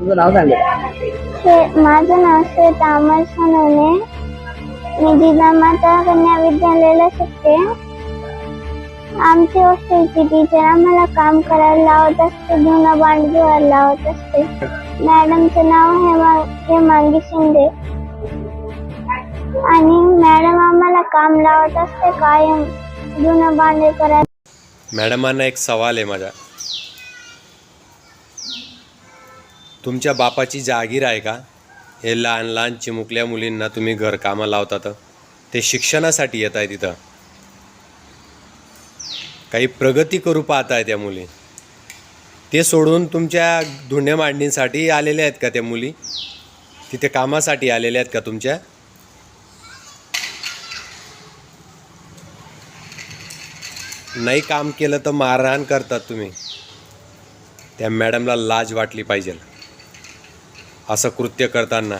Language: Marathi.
तुझं नाव सांगितलं शे माझं नाव श्वेता अमर सोनवणे. मी जिजामाता कन्या विद्यालयाला शिकते. आमची हॉस्टेलची टीचर आम्हाला काम करायला लावत असते धुणं भांडी धुवायला लावत असते. मॅडमचं नाव हेमा हेमांगी शिंदे. आणि मॅडम आम्हाला काम लावत असते कायम धुणं भांडे करायला मॅडमांना एक सवाल आहे माझा. तुमच्या बापाची जागीर आहे का? हे लहान लहान चिमुकल्या मुलींना तुम्ही घरकामं लावतात. ते शिक्षणासाठी येत आहे तिथं. काही प्रगती करू पाहत आहे त्या मुली. ते सोडून तुमच्या धुणे मांडणीसाठी आलेल्या आहेत का त्या मुली? तिथे कामासाठी आलेल्या आहेत का तुमच्या? नाही काम केलं तर मारहाण करतात तुम्ही. त्या मॅडमला लाज वाटली पाहिजे. असं कृत्य करताना